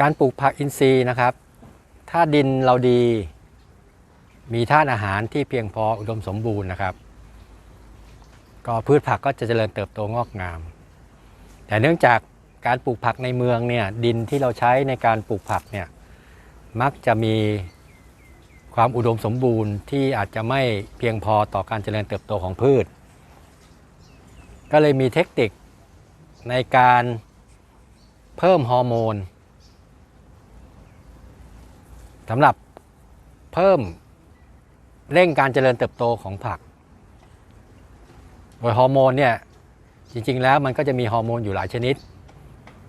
การปลูกผักอินทรีย์นะครับ ถ้าดินเราดี มีธาตุอาหารที่เพียงพออุดมสมบูรณ์นะครับ ก็พืชผักก็จะเจริญเติบโตงอกงาม แต่เนื่องจากการปลูกผักในเมืองเนี่ยดินที่เราใช้ในการปลูกผักเนี่ยมักจะมีความอุดมสมบูรณ์ที่อาจจะไม่เพียงพอต่อการเจริญเติบโตของพืช ก็เลยมีเทคนิคในการเพิ่มฮอร์โมน สำหรับเพิ่มเร่งการเจริญเติบโตของผัก โดยฮอร์โมนเนี่ยจริงๆแล้วมันก็จะมีฮอร์โมนอยู่หลายชนิด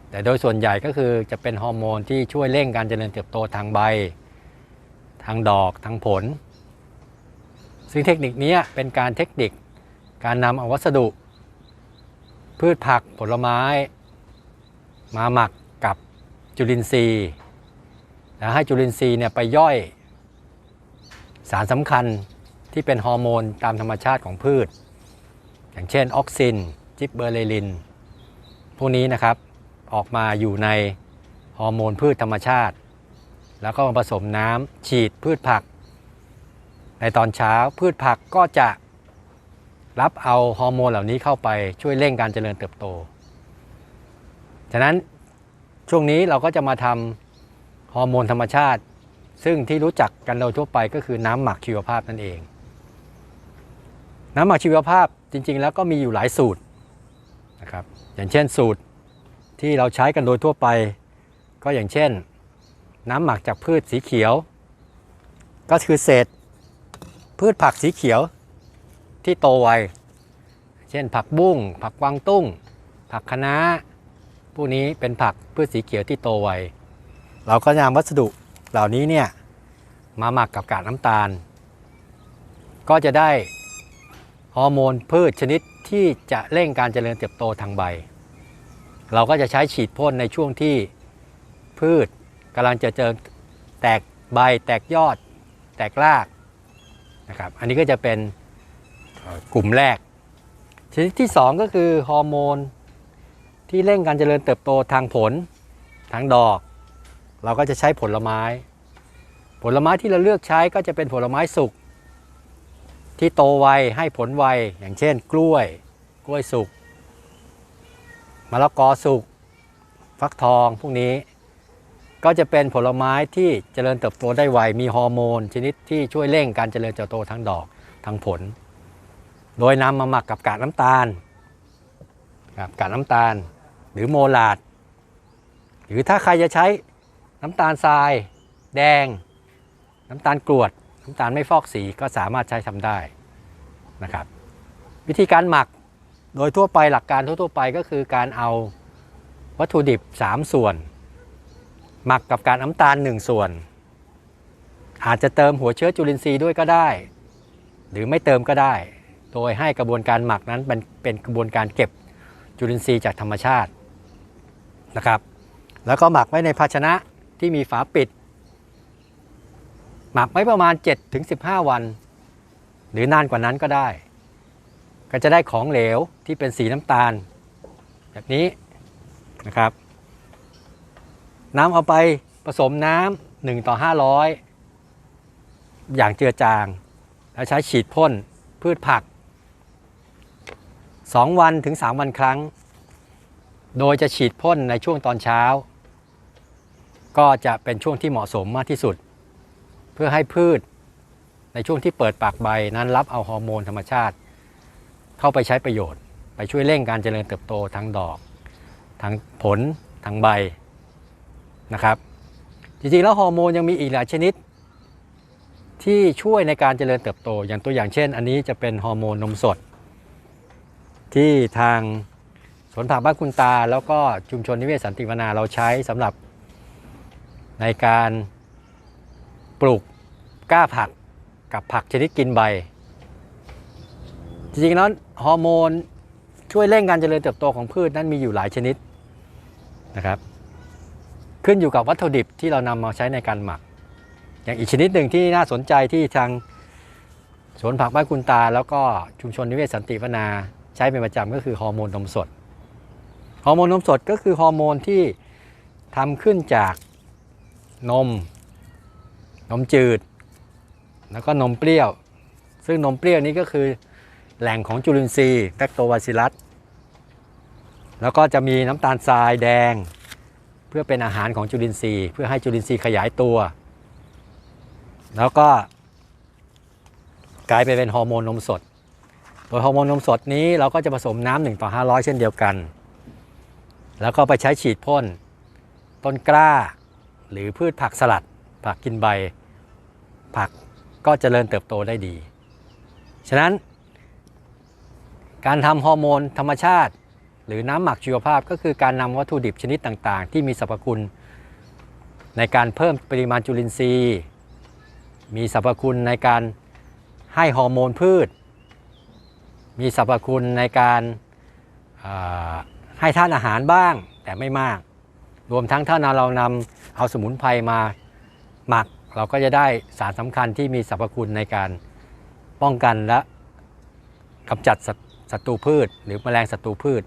แต่โดยส่วนใหญ่ก็คือจะเป็นฮอร์โมนที่ช่วยเร่งการเจริญเติบโตทางใบ ทางดอกทางผล ซึ่งเทคนิคนี้เป็นการเทคนิคการนำเอาวัสดุ พืชผักผลไม้ มาหมักกับจุลินทรีย์ แล้วให้จุลินทรีย์เนี่ยไปย่อย สารสำคัญที่เป็นฮอร์โมนตามธรรมชาติของพืช อย่างเช่นออกซิน จิบเบอร์เลลิน พวกนี้นะครับออกมาอยู่ในฮอร์โมนพืชธรรมชาติ แล้วก็มาผสมน้ำฉีดพืชผัก ในตอนเช้าพืชผักก็จะรับเอาฮอร์โมนเหล่านี้เข้าไปช่วยเร่งการเจริญเติบโต ฉะนั้นช่วงนี้เราก็จะมาทำ ฮอร์โมนธรรมชาติ ซึ่งที่รู้จักกันโดยทั่วไปก็คือน้ำหมักชีวภาพนั่นเอง น้ำหมักชีวภาพจริง ๆ แล้วก็มีอยู่หลายสูตรนะครับอย่างเช่นสูตรที่เราใช้กันโดยทั่วไป ก็อย่างเช่น น้ำหมักจากพืชสีเขียว ก็คือเศษ พืชผักสีเขียวที่โตไว เช่นผักบุ้ง ผักกวางตุ้ง ผักคะน้า พวกนี้เป็นผักพืชสีเขียวที่โตไว เราก็นำวัสดุเหล่านี้เนี่ยมาหมักกับกากน้ำตาล ก็จะได้ฮอร์โมนพืชชนิดที่จะเร่งการเจริญเติบโตทางใบ เราก็จะใช้ฉีดพ่นในช่วงที่พืชกำลังจะเจอแตกใบแตกยอด แตกรากนะครับ อันนี้ก็จะเป็นกลุ่มแรก ชนิดที่ 2 ก็คือฮอร์โมนที่เร่งการเจริญเติบโตทางผลทางดอก เราก็จะใช้ผลไม้ ผลไม้ที่เราเลือกใช้ก็จะเป็นผลไม้สุก ที่โตไวให้ผลไวอย่างเช่น กล้วย กล้วยสุกมะละกอสุกฟักทองพวกนี้ก็จะเป็นผลไม้ที่เจริญเติบโตได้ไว มีฮอร์โมน ชนิดที่ช่วยเร่งการเจริญเติบโตทั้งดอกทั้งผล โดยนำมาหมักกับกากน้ำตาลกับกากน้ำตาล หรือโมลาด หรือถ้าใครจะใช้ น้ำตาลทราย แดง น้ำตาลกรวด น้ำตาลไม่ฟอกสีก็สามารถใช้ทำได้นะครับ วิธีการหมักโดยทั่วไปหลักการทั่วๆไปก็คือการเอาวัตถุดิบ 3 ส่วน หมักกับการน้ำตาล 1 ส่วน อาจจะเติมหัวเชื้อจุลินทรีย์ด้วยก็ได้ หรือไม่เติมก็ได้ โดยให้กระบวนการหมักนั้นเป็นเป็นกระบวนการเก็บจุลินทรีย์จากธรรมชาตินะครับ แล้วก็หมักไว้ในภาชนะ ที่มีฝาปิด หมักไว้ประมาณ 7-15 วัน หรือนานกว่านั้นก็ได้ ก็จะได้ของเหลวที่เป็นสีน้ำตาล แบบนี้นะครับน้ำเอาไปผสมน้ำ1ต่อ 500 อย่างเจือจาง แล้วใช้ฉีดพ่นพืชผัก 2 วันถึง 3 วันครั้ง โดยจะฉีดพ่นในช่วงตอนเช้า ก็จะเป็นช่วงที่เหมาะสมมากที่สุด เพื่อให้พืชในช่วงที่เปิดปากใบนั้นรับเอาฮอร์โมนธรรมชาติ เข้าไปใช้ประโยชน์ ไปช่วยเร่งการเจริญเติบโตทั้งดอก ทั้งผล ทั้งใบนะครับ จริงๆแล้วฮอร์โมนยังมีอีกหลายชนิด ที่ช่วยในการเจริญเติบโต อย่างตัวอย่างเช่น อันนี้จะเป็นฮอร์โมนนมสด ที่ทางสวนผักบ้านคุณตา แล้วก็ชุมชนนิเวศสันติวนาเราใช้สำหรับ ในการปลูกกล้าผักกับผักชนิดกินใบ จริงๆแล้วฮอร์โมนช่วยเร่งการเจริญเติบโตของพืชนั้นมีอยู่หลายชนิดนะครับ ขึ้นอยู่กับวัตถุดิบที่เรานำมาใช้ในการหมัก อย่างอีกชนิดหนึ่งที่น่าสนใจที่ทางสวนผักบ้านคุณตา แล้วก็ชุมชนนิเวศสันติวนาใช้เป็นประจำก็คือฮอร์โมนนมสดฮอร์โมนนมสดก็คือฮอร์โมนที่ทำขึ้นจาก นม นมจืด แล้วก็นมเปรี้ยว ซึ่งนมเปรี้ยวนี้ก็คือแหล่งของจุลินทรีย์แบคโตบาซิลัส แล้วก็จะมีน้ำตาลทรายแดง เพื่อเป็นอาหารของจุลินทรีย์ เพื่อให้จุลินทรีย์ขยายตัว แล้วก็ กลายไปเป็นฮอร์โมนนมสด โดยฮอร์โมนนมสดนี้เราก็จะผสมน้ำ1ต่อ 500 เช่นเดียวกัน แล้วก็ไปใช้ฉีดพ่นต้นกล้า หรือพืชผักสลัด ผักกินใบ ผักก็เจริญเติบโตได้ดี ฉะนั้น การทำฮอร์โมนธรรมชาติ หรือน้ำหมักชีวภาพก็คือการนำวัตถุดิบชนิดต่างๆ ที่มีสรรพคุณ ในการเพิ่มปริมาณจุลินทรีย์ มีสรรพคุณในการให้ฮอร์โมนพืช มีสรรพคุณในการให้ท่านอาหารบ้างแต่ไม่มาก รวมทั้งถ้าเรานำเอาสมุนไพรมาหมัก เราก็จะได้สารสำคัญที่มีสรรพคุณในการป้องกันและกำจัดศัตรูพืช หรือแมลงศัตรูพืช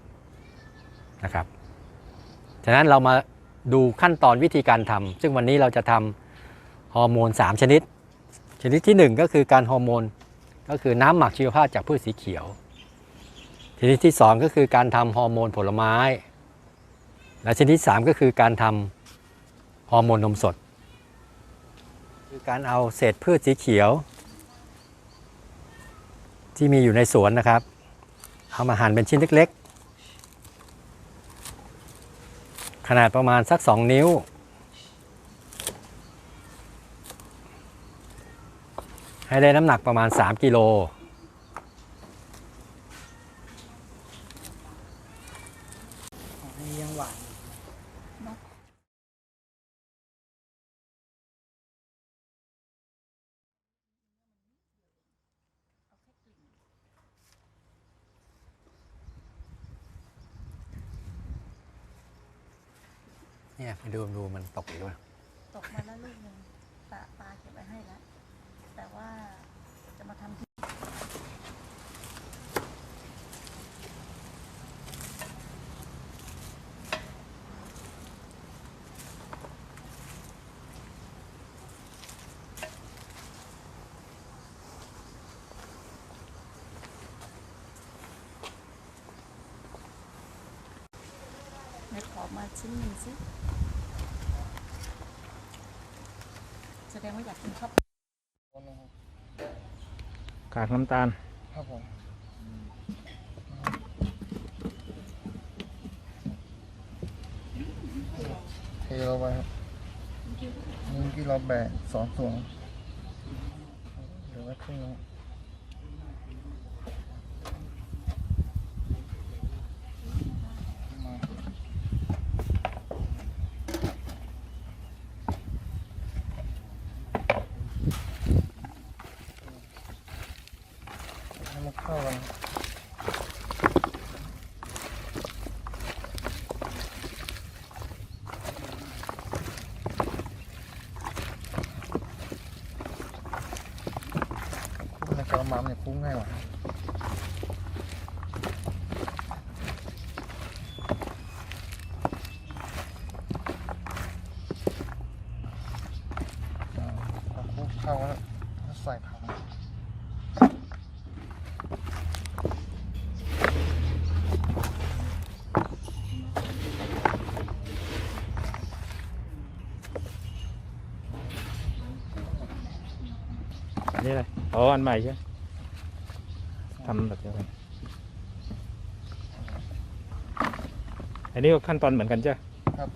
นะครับฉะนั้นเรามาดูขั้นตอนวิธีการทำซึ่งวันนี้เราจะทำฮอร์โมน 3 ชนิด ชนิดที่ 1 ก็คือการฮอร์โมน ก็คือน้ำหมักชีวภาพจากพืชสีเขียว ชนิดที่ 2 ก็คือการทำฮอร์โมนผลไม้ และชนิดที่3ก็คือการทำฮอร์โมนนมสด คือการเอาเศษพืชสีเขียว ที่มีอยู่ในสวนนะครับ เอามาหั่นเป็นชิ้นเล็กๆ ขนาดประมาณสัก 2 นิ้ว ให้ได้น้ำหนักประมาณ 3 กิโล นี่ยังหวาน เนี่ยไปดูดูมันตกอีกว่า ตกมาแล้วลูกหนึ่งตาปลาเก็บไว้ให้แล้ว แต่ว่าจะมาทำที่ไหนขอมาชิ้นหนึ่งสิ แส ดงว่าอยากกินข้าวกากน้ำตาล ครับผมเทลงไปครับนี่ที่เราแบกสองส่วนเหลือไว้ครึ่งนึงมาให้มันเข้ากัน คลุกในกระมังเนี่ยคลุกง่ายกว่าอ่าพอคลุก เข้าแล้วใส่ถังอันนี้อะไรอ๋ออันใหม่ใช่ทำแบบเดียวกันอันนี้ก็ขั้นตอนเหมือนกันใช่ครับ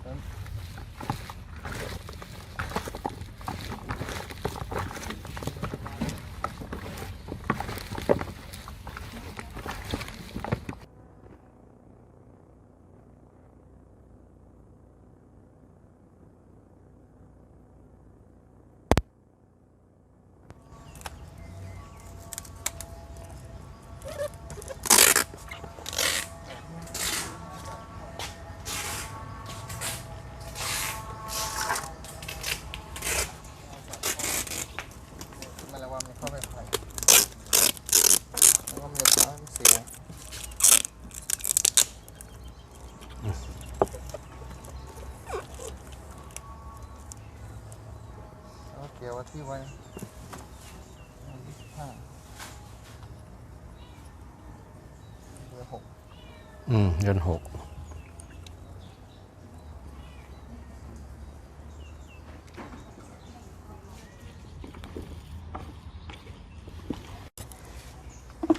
แล้วที่ไว้ยี่สิบห้าเบอร์หกอืมเดือนหก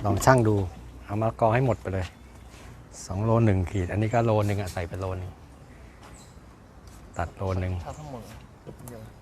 ลองช่างดู เอามะละกอให้หมดไปเลยสองโลหนึ่งขีด อันนี้ก็โลหนึ่งอะใส่ไปโลหนึ่งตัดโลหนึ่ง ถ้าทั้งหมดเดียว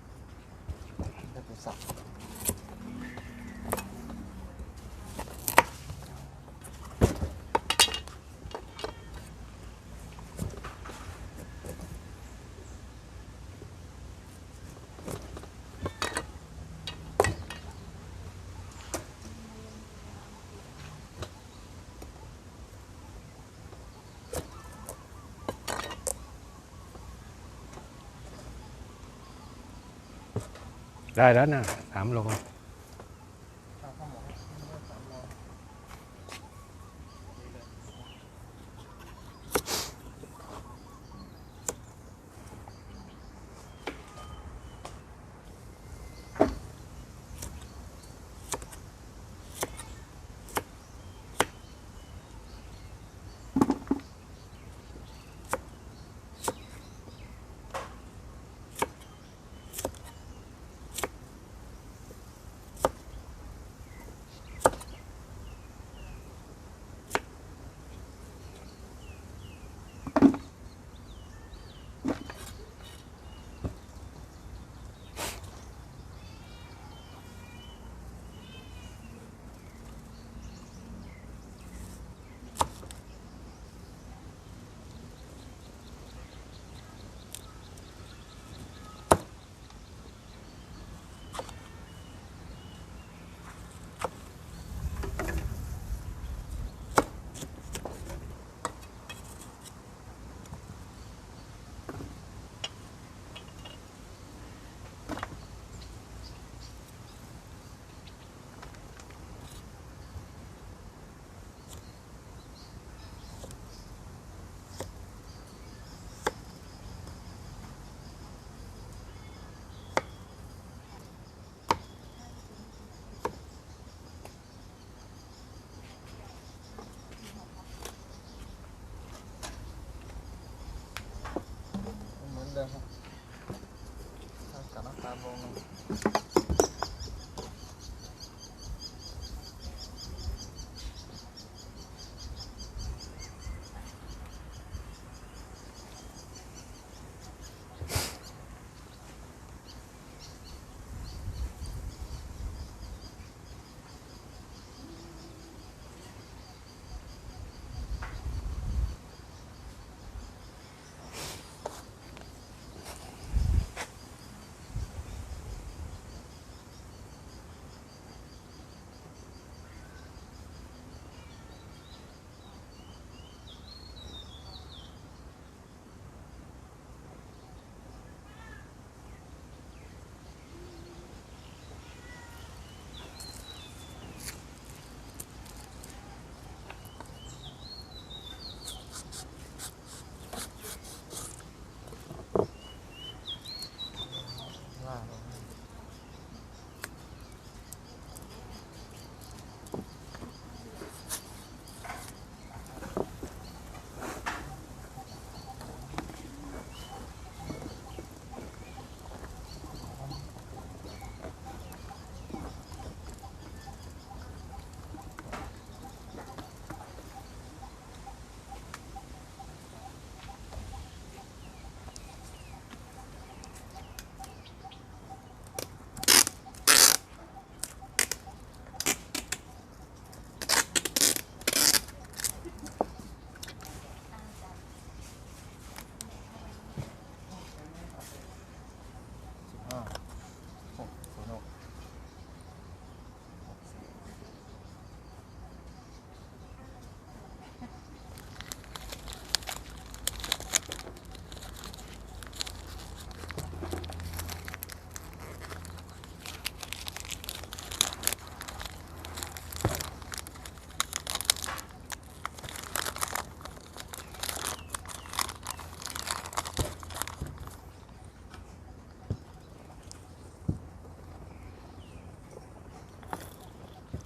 ได้แล้ว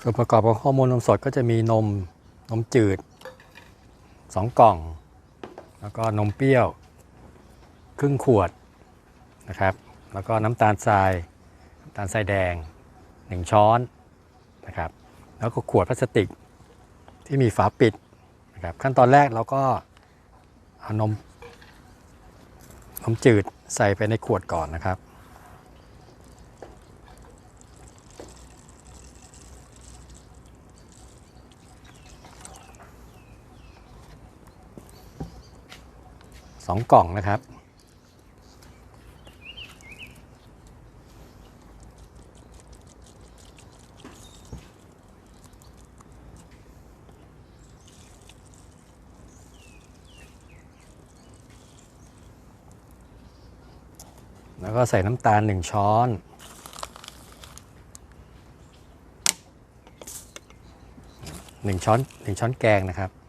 ส่วนประกอบของฮอร์โมนนมสดก็จะมีนมนมจืด 2 กล่อง แล้วก็นมเปรี้ยว ครึ่งขวดนะครับ แล้วก็น้ำตาลทรายน้ำตาลทรายแดง 1 ช้อนนะครับ แล้วก็ขวดพลาสติกที่มีฝาปิดนะครับขั้นตอนแรกเราก็เอานมนมจืดใส่ไปในขวดก่อนนะครับ สองกล่องนะครับ แล้วก็ใส่น้ำตาลหนึ่งช้อนหนึ่งช้อนหนึ่งช้อนแกงนะครับ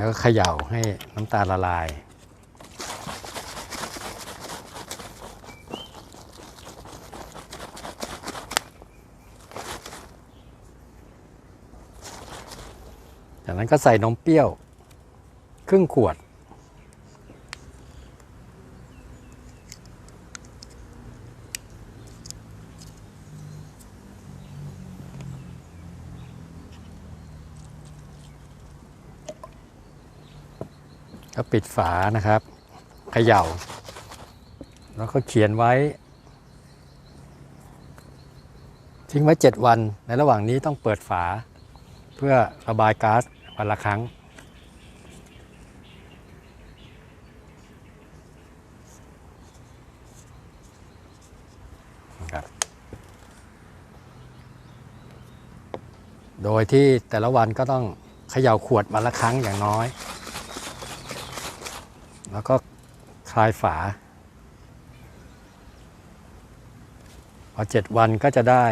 แล้วก็เขย่าให้น้ำตาลละลาย จากนั้นก็ใส่นมเปรี้ยว ครึ่งขวด ปิดฝานะครับเขย่า แล้วก็เขียนไว้ ทิ้งไว้ 7 วัน ในระหว่างนี้ต้องเปิดฝา เพื่อระบายก๊าซวันละครั้ง โดยที่แต่ละวันก็ต้องเขย่าขวดวันละครั้งอย่างน้อย แล้วก็คลายฝา พอเจ็ดวันก็จะได้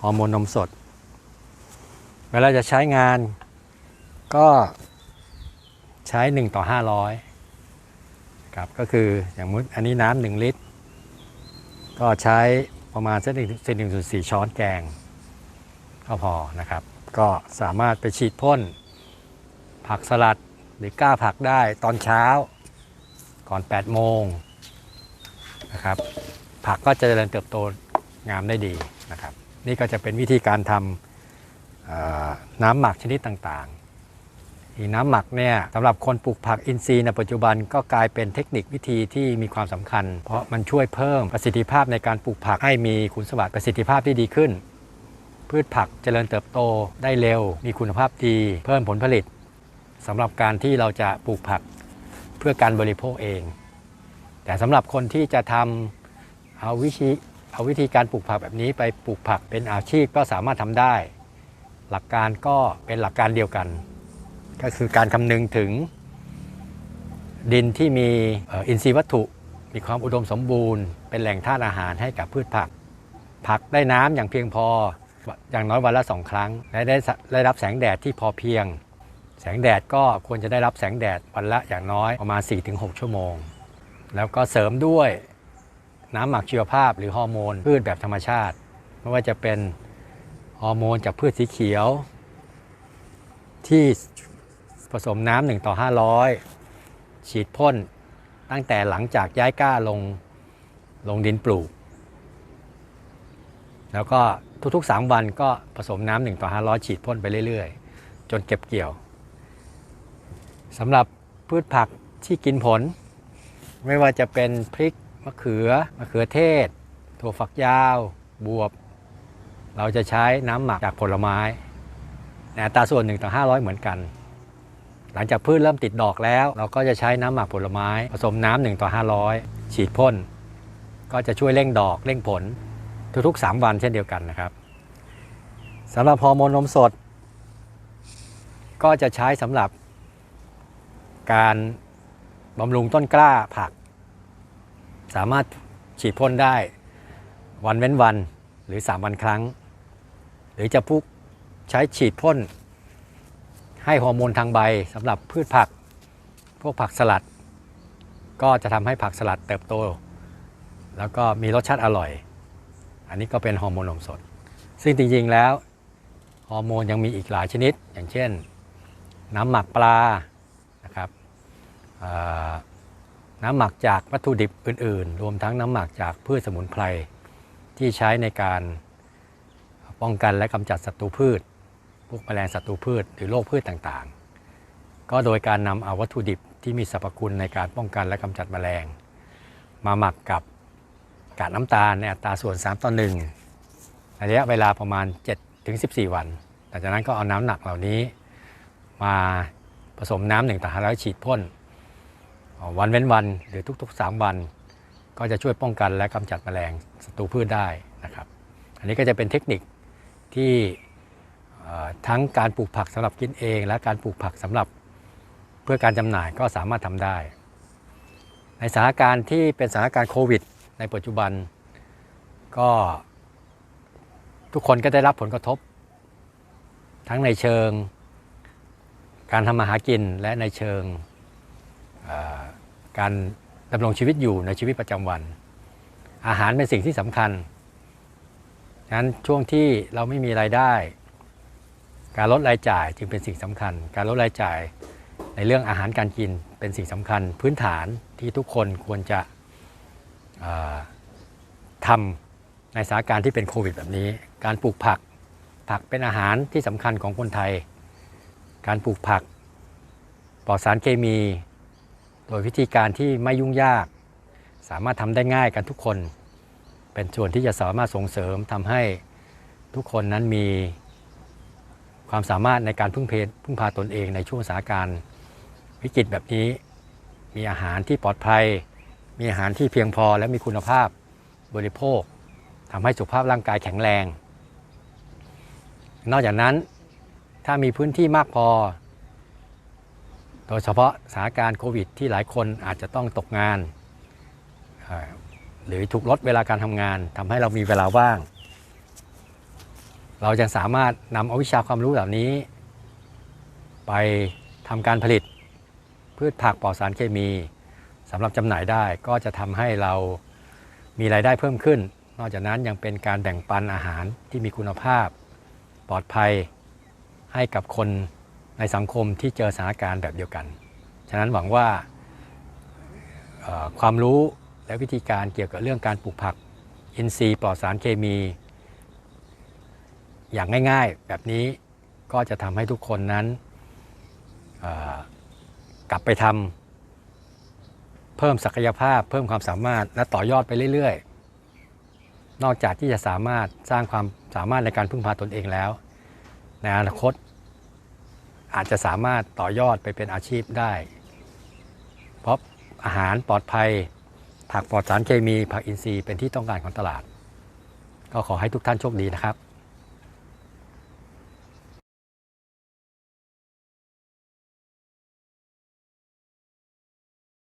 ฮอร์โมนนมสด เวลาจะใช้งานก็ใช้ 1 ต่อ 500ครับก็คืออย่างมุดอันนี้น้ำหนึ่งลิตร ก็ใช้ประมาณสักหนึ่งหนึ่งส่วนสี่ช้อนแกงก็พอนะครับ ก็สามารถไปฉีดพ่นผักสลัด หรือก้าผักได้ตอนเช้า ก่อน 8 โมงนะครับ ผักก็จะเจริญเติบโตงามได้ดีนะครับ นี่ก็จะเป็นวิธีการทำน้ำหมักชนิดต่างๆอีน้ำหมักเนี่ยสำหรับคนปลูกผักอินทรีย์ในปัจจุบันก็กลายเป็นเทคนิควิธีที่มีความสำคัญ เพราะมันช่วยเพิ่มประสิทธิภาพในการปลูกผักให้มีคุณสมบัติประสิทธิภาพที่ดีขึ้นพืชผักเจริญเติบโตได้เร็ว มีคุณภาพดี เพิ่มผลผลิต สำหรับการที่เราจะปลูกผักเพื่อการบริโภคเอง แต่สำหรับคนที่จะทำเอาวิธีเอาวิธีการปลูกผักแบบนี้ไปปลูกผักเป็นอาชีพก็สามารถทำได้ หลักการก็เป็นหลักการเดียวกัน ก็คือการคำนึงถึง ดินที่มีอินทรีย์วัตถุมีความอุดมสมบูรณ์ เป็นแหล่งธาตุอาหารให้กับพืชผัก ผักได้น้ำอย่างเพียงพออย่างน้อยวันละสองครั้งและได้สะได้รับแสงแดดที่พอเพียง แสงแดดก็ควรจะได้รับแสงแดดวันละอย่างน้อยประมาณ 4-6 ชั่วโมง แล้วก็เสริมด้วยน้ำหมักชีวภาพหรือฮอร์โมนพืชแบบธรรมชาติ ไม่ว่าจะเป็นฮอร์โมนจากพืชสีเขียว ที่ผสมน้ำหนึ่งต่อ 500 ฉีดพ่นตั้งแต่หลังจากย้ายก้าลงลงดินปลูก แล้วก็ทุกๆ 3 วันก็ผสมน้ำหนึ่งต่อ 500 ฉีดพ่นไปเรื่อย ๆ จนเก็บเกี่ยว สำหรับพืชผักที่กินผล ไม่ว่าจะเป็นพริกมะเขือมะเขือเทศ ถั่วฝักยาว บวบ เราจะใช้น้ำหมักจากผลไม้ในอัตราส่วน1ต่อ500 เหมือนกัน หลังจากพืชเริ่มติดดอกแล้ว เราก็จะใช้น้ำหมักผลไม้ผสมน้ำ1ต่อ500 ฉีดพ่น ก็จะช่วยเร่งดอกเร่งผลทุกๆ 3 วันเช่นเดียวกันนะครับสำหรับฮอร์โมนนมสด ก็จะใช้สำหรับ การบำรุงต้นกล้าผัก สามารถฉีดพ่นได้วันเว้นวันหรือ 3 วันครั้ง หรือจะพุกใช้ฉีดพ่น ให้ฮอร์โมนทางใบสำหรับพืชผัก พวกผักสลัด ก็จะทำให้ผักสลัดเติบโต แล้วก็มีรสชาติอร่อย อันนี้ก็เป็นฮอร์โมนนมสด ซึ่งจริงๆแล้วฮอร์โมนยังมีอีกหลายชนิด อย่างเช่น น้ำหมักปลา นะครับน้ำหมักจากวัตถุดิบอื่น ๆ รวมทั้งน้ำหมักจากพืชสมุนไพรที่ใช้ในการป้องกันและกำจัดศัตรูพืช พวกแมลงศัตรูพืชหรือโรคพืชต่างๆ ก็โดยการนำเอาวัตถุดิบที่มีสรรพคุณในการป้องกันและกำจัดแมลง มาหมักกับกากน้ำตาลในอัตราส่วน 3 ต่อ1ระยะเวลาประมาณ7ถึง14 วันหลังจากนั้นก็เอาน้ำหนักเหล่านี้มา สมน้ำหนึ่งต่อห้าร้อยฉีดพ่นวันเว้นวันหรือทุก ๆ 3 วัน ก็จะช่วยป้องกันและกำจัดแมลงศัตรูพืชได้นะครับ อันนี้ก็จะเป็นเทคนิคที่ทั้งการปลูกผักสำหรับกินเอง และการปลูกผักสำหรับเพื่อการจำหน่ายก็สามารถทำได้ ในสถานการณ์ที่เป็นสถานการณ์โควิด ในปัจจุบันก็ทุกคนก็ได้รับผลกระทบ ทั้งในเชิง การทำมาหากินและในเชิงการดำรงชีวิตอยู่ในชีวิตประจำวัน อาหารเป็นสิ่งที่สำคัญฉะนั้นช่วงที่เราไม่มีรายได้ การลดรายจ่ายจึงเป็นสิ่งสำคัญ การลดรายจ่ายในเรื่องอาหารการกินเป็นสิ่งสำคัญ พื้นฐานที่ทุกคนควรจะทำในสถานการณ์ที่เป็นโควิดแบบนี้ การปลูกผักผักเป็นอาหารที่สำคัญของคนไทย การปลูกผัก ปลอดสารเคมี โดยวิธีการที่ไม่ยุ่งยาก สามารถทำได้ง่ายกันทุกคน เป็นส่วนที่จะสามารถส่งเสริมทำให้ทุกคนนั้นมีความสามารถในการพึ่งเพพึ่งพาตนเองในช่วงสถานการณ์วิกฤตแบบนี้ มีอาหารที่ปลอดภัย มีอาหารที่เพียงพอและมีคุณภาพบริโภคทำให้สุขภาพร่างกายแข็งแรง นอกจากนั้น ถ้ามีพื้นที่มากพอ โดยเฉพาะสถานการณ์โควิด ที่หลายคนอาจจะต้องตกงาน หรือถูกลดเวลาการทำงานทำให้เรามีเวลาว่าง เราจะสามารถนำเอาวิชาความรู้เหล่านี้ ไปทำการผลิต พืชผักปลอดสารเคมีสำหรับจำหน่ายได้ก็จะทำให้เรามีรายได้เพิ่มขึ้น นอกจากนั้นยังเป็นการแบ่งปันอาหารที่มีคุณภาพ ปลอดภัย ให้กับคนในสังคมที่เจอสถานการณ์แบบเดียวกัน ฉะนั้นหวังว่าความรู้และวิธีการเกี่ยวกับเรื่องการปลูกผักอินทรีย์ปลอดสารเคมี อย่างง่ายๆ แบบนี้ก็จะทำให้ทุกคนนั้นกลับไปทำเพิ่มศักยภาพ เพิ่มความสามารถและต่อยอดไปเรื่อยๆ นอกจากที่จะสามารถสร้างความสามารถในการพึ่งพาตนเองแล้ว ในอนาคต อาจจะสามารถต่อยอดไปเป็นอาชีพได้ เพราะอาหารปลอดภัย ผักปลอดสารเคมี ผักอินทรีย์เป็นที่ต้องการของตลาด ก็ขอให้ทุกท่านโชคดีนะครับ